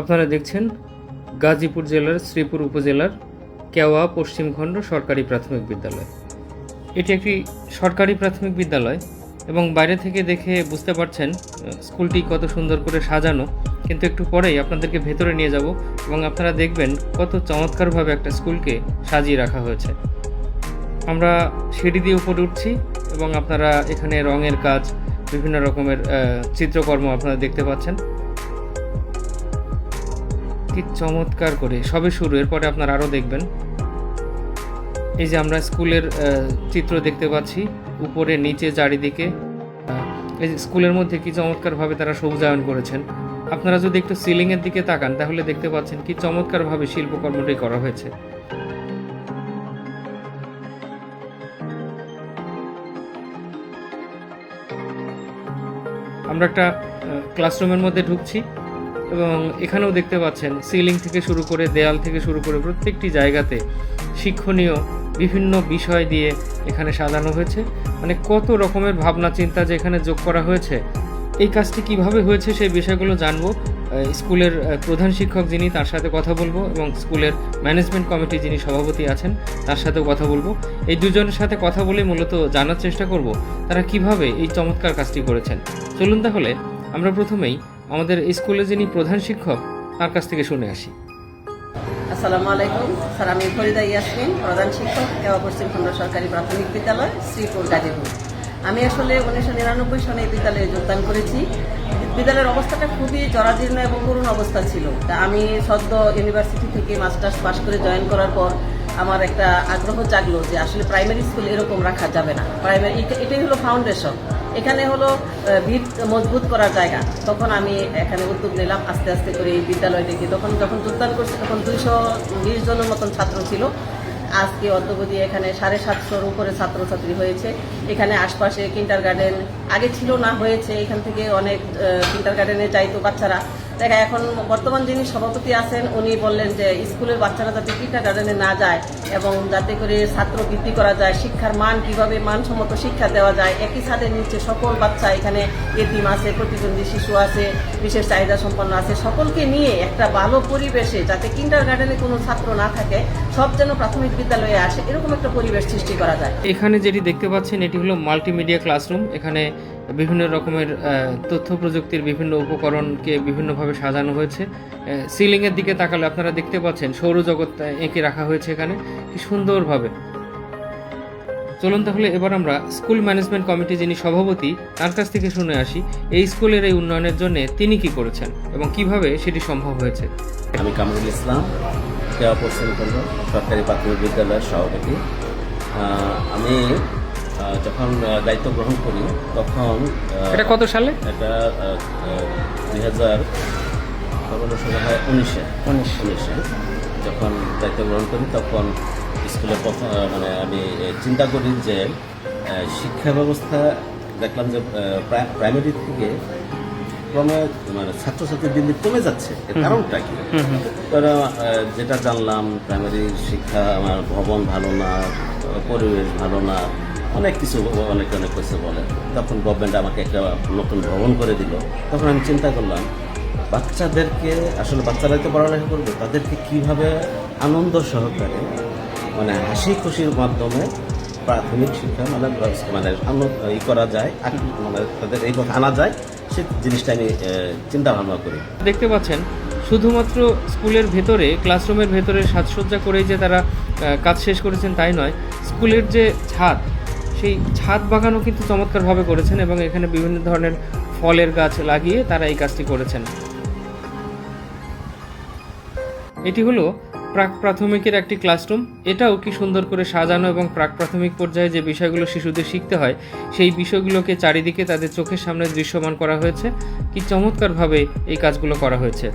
আপনারা দেখছেন গাজীপুর জেলার শ্রীপুর উপজেলার কেওয়া পশ্চিমখণ্ড সরকারি প্রাথমিক বিদ্যালয়। এটি একটি সরকারি প্রাথমিক বিদ্যালয় এবং বাইরে থেকে দেখে বুঝতে পারছেন স্কুলটি কত সুন্দর করে সাজানো, কিন্তু একটু পরেই আপনাদেরকে ভেতরে নিয়ে যাব এবং আপনারা দেখবেন কত চমৎকারভাবে একটা স্কুলকে সাজিয়ে রাখা হয়েছে। আমরা সিঁড়ি দিয়ে উপরে উঠছি এবং আপনারা এখানে রঙের কাজ, বিভিন্ন রকমের চিত্রকর্ম আপনারা দেখতে পাচ্ছেন। কি চমৎকার করে, সবে শুরু, এরপরে আপনারা আরও দেখবেন। এই যে আমরা স্কুলের চিত্র দেখতে পাচ্ছি, উপরে, নিচে, চারিদিকে। এই যে স্কুলের মধ্যে কি চমৎকারভাবে তারা সবুজায়ন করেছেন। আপনারা যদি একটু সিলিংয়ের দিকে তাকান, তাহলে দেখতে পাচ্ছেন কি চমৎকারভাবে শিল্পকর্মটি করা হয়েছে। আমরা একটা ক্লাসরুমের মধ্যে ঢুকছি। এবং এখানেও দেখতে পাচ্ছেন সিলিং থেকে শুরু করে দেয়াল থেকে শুরু করে প্রত্যেকটি জায়গাতে শিক্ষণীয় বিভিন্ন বিষয় দিয়ে এখানে সাজানো হয়েছে। মানে কত রকমের ভাবনা চিন্তা যে এখানে যোগ করা হয়েছে। এই কাজটি কীভাবে হয়েছে সেই বিষয়গুলো জানব। স্কুলের প্রধান শিক্ষক যিনি তার সাথে কথা বলব এবং স্কুলের ম্যানেজমেন্ট কমিটি যিনি সভাপতি আছেন তার সাথেও কথা বলব। এই দুজনের সাথে কথা বলে মূলত জানার চেষ্টা করব তারা কীভাবে এই চমৎকার কাজটি করেছেন। চলুন তাহলে আমরা প্রথমেই আমাদের স্কুলে যিনি প্রধান শিক্ষক, তার কাছ থেকে শুনে আসি। আসসালামু আলাইকুম। স্যার, আমি ফরিদা ইয়াসমিন, প্রধান শিক্ষক, কেওয়া পশ্চিমখণ্ড সরকারি প্রাথমিক বিদ্যালয়, শ্রীপুর, গাজীপুর। আমি আসলে উনিশশো নিরানব্বই সনে এই বিদ্যালয়ে যোগদান করেছি। বিদ্যালয়ের অবস্থাটা খুবই জরাজীর্ণ এবং করুণ অবস্থা ছিল। তা আমি সদ্য ইউনিভার্সিটি থেকে মাস্টার্স পাশ করে জয়েন করার পর আমার একটা আগ্রহ জাগলো যে আসলে প্রাইমারি স্কুল এরকম রাখা যাবে না। প্রাইমারি এটাই হলো ফাউন্ডেশন। এখানে হলো ভিত মজবুত করার জায়গা। তখন আমি এখানে উদ্যোগ নিলাম, আস্তে আস্তে করে এই বিদ্যালয়টিকে। তখন যখন যোগদান করছি, তখন দুইশো বিশ জনের মতন ছাত্র ছিল। আজকে অদ্যবধি এখানে সাড়ে সাতশোর উপরে ছাত্রছাত্রী হয়েছে। এখানে আশপাশে কিন্টার গার্ডেন আগে ছিল না, হয়েছে। এখান থেকে অনেক কিন্টার গার্ডেনে যাইতো বাচ্চারা। দেখা, এখন বর্তমান যিনি সভাপতি আছেন, উনি বললেন যে স্কুলের বাচ্চারা যাতে কিন্টার গার্ডেনে না যায় এবং যাতে করে ছাত্র বৃদ্ধি করা যায়, শিক্ষার মান কীভাবে মানসম্মত শিক্ষা দেওয়া যায়, একই ছাদের নিচে সকল বাচ্চা এখানে এতিম আছে, প্রতিবন্ধী শিশু আছে, বিশেষ চাহিদা সম্পন্ন আছে, সকলকে নিয়ে একটা ভালো পরিবেশে যাতে কিন্টার গার্ডেনে কোনো ছাত্র না থাকে, সব যেন প্রাথমিক বিদ্যালয়ে আসে, এরকম একটা পরিবেশ সৃষ্টি করা যায়। এখানে যেটি দেখতে পাচ্ছেন, এটি হলো মাল্টিমিডিয়া ক্লাসরুম এখানে বিভিন্ন রকমের তথ্য প্রযুক্তির বিভিন্ন উপকরণকে বিভিন্নভাবে সাজানো হয়েছে। সিলিংয়ের দিকে তাকালে আপনারা দেখতে পাচ্ছেন, সৌরজগৎ এঁকে রাখা হয়েছে এখানে। কি সুন্দরভাবে। চলুন তাহলে এবার আমরা স্কুল ম্যানেজমেন্ট কমিটি যিনি সভাপতি, তার কাছ থেকে শুনে আসি, এই স্কুলের এই উন্নয়নের জন্য তিনি কি করেছেন এবং কীভাবে সেটি সম্ভব হয়েছে। আমি কামরুল ইসলাম সরকারি প্রাথমিক বিদ্যালয়ের সভাপতি। আমি যখন দায়িত্ব গ্রহণ করি তখন এটা কত সালে? এটা দুই হাজার ষোলো হয় উনিশে। উনিশ। উনিশে। যখন দায়িত্ব গ্রহণ করি তখন স্কুলে প্রথম মানে আমি চিন্তা করি যে শিক্ষা ব্যবস্থা দেখলাম যে প্রাইমারি থেকে ক্রমে মানে ছাত্রছাত্রীর দিন দিন কমে যাচ্ছে কারণটা কি? আহ, যেটা জানলাম প্রাইমারি শিক্ষা আমার ভবন ভালো না পরিবেশ ভালো না অনেক কিছু অনেক অনেক কিছু বলে। তখন গভর্নমেন্ট আমাকে একটা নতুন ভ্রমণ করে দিল। তখন আমি চিন্তা করলাম, বাচ্চাদেরকে, আসলে বাচ্চারা তো পড়ালেখা করবে, তাদেরকে কীভাবে আনন্দ সহকারে মানে হাসি খুশির মাধ্যমে প্রাথমিক শিক্ষা মানে মানে ই করা যায় মানে তাদের এই কথা আনা যায়, সে জিনিসটা আমি চিন্তা ভাবনা করি। দেখতে পাচ্ছেন, শুধুমাত্র স্কুলের ভেতরে ক্লাসরুমের ভেতরে সাজসজ্জা করেই যে তারা কাজ শেষ করেছেন তাই নয়, স্কুলের যে ছাদ সেই ছাদ বাগানও কিন্তু চমৎকারভাবে করেছেন এবং এখানে বিভিন্ন ধরনের ফলের গাছ লাগিয়ে তারা এই কাজটি করেছেন। এটি হলো প্রাক প্রাথমিকের একটি ক্লাসরুম। এটাও কি সুন্দর করে সাজানো এবং প্রাক প্রাথমিক পর্যায়ে যে বিষয়গুলো শিশুদের শিখতে হয়, সেই বিষয়গুলোকে চারিদিকে তাদের চোখের সামনে দৃশ্যমান করা হয়েছে। কি চমৎকারভাবে এই কাজগুলো করা হয়েছে।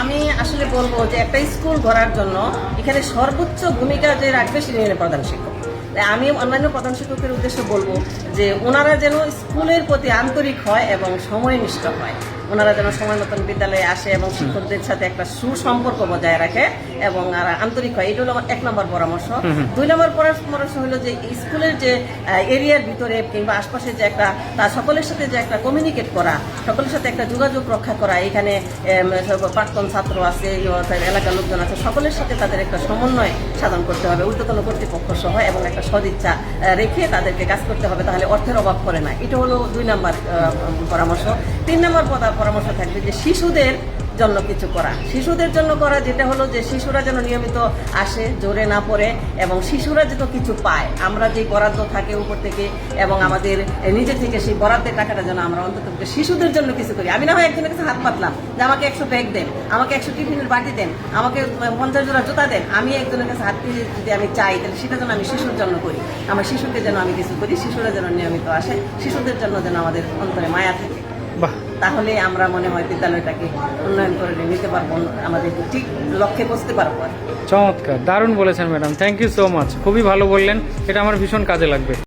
আমি আসলে বলব যে একটা স্কুল গড়ার জন্য এখানে সর্বোচ্চ ভূমিকা যে রাখবে সেটি প্রধান শিক্ষক। আমি অন্যান্য প্রধান শিক্ষকের উদ্দেশ্যে বলব যে ওনারা যেন স্কুলের প্রতি আন্তরিক হয় এবং সময়নিষ্ঠ হয়। ওনারা যেন সময় মতন বিদ্যালয়ে আসে এবং শিক্ষকদের সাথে একটা সুসম্পর্ক বজায় রাখে এবং আর আন্তরিক হয়। এটা হলো এক নম্বর পরামর্শ। দুই নম্বর পরামর্শ হলো যে স্কুলের যে এরিয়ার ভিতরে কিংবা আশপাশে যে একটা তার সকলের সাথে যে একটা কমিউনিকেট করা সকলের সাথে একটা যোগাযোগ রক্ষা করা এখানে প্রাক্তন ছাত্র আছে ইয়ে এলাকার লোকজন আছে সকলের সাথে তাদের একটা সমন্বয় সাধন করতে হবে। ঊর্ধ্বতন কর্তৃপক্ষ সহ এবং একটা সদিচ্ছা রেখে তাদেরকে কাজ করতে হবে তাহলে অর্থের অভাব করে না। এটা হলো দুই নম্বর পরামর্শ। তিন নম্বর পরামর্শ থাকবে যে শিশুদের জন্য কিছু করা। শিশুদের জন্য করা যেটা হলো যে শিশুরা যেন নিয়মিত আসে, জোরে না পড়ে, এবং শিশুরা যেন কিছু পায়। আমরা যে বরাদ্দ থাকে উপর থেকে, এবং আমাদের নিজে থেকে সেই বরাদ্দের টাকাটা যেন আমরা অন্তত শিশুদের জন্য কিছু করি। আমি না হয় একজনের কাছে হাত পাতলাম যে আমাকে একশো ব্যাগ দেন, আমাকে একশো টিফিনের বাটি দেন, আমাকে পঞ্চাশ জোড়া জুতা দেন। আমি একজনের কাছে হাত দিয়ে যদি আমি চাই, তাহলে সেটা যেন আমি শিশুর জন্য করি। আমার শিশুকে যেন আমি কিছু করি, শিশুরা যেন নিয়মিত আসে, শিশুদের জন্য যেন আমাদের অন্তরে মায়া থাকে। তাহলে আমরা মনে হয় বিদ্যালয়টাকে উন্নয়ন করে নিতে পারব আমাদের ঠিক লক্ষ্যে বসতে পারব চমৎকার দারুণ বলেছেন madam thank you so much খুবই ভালো বললেন এটা আমার ভীষণ কাজে লাগবে।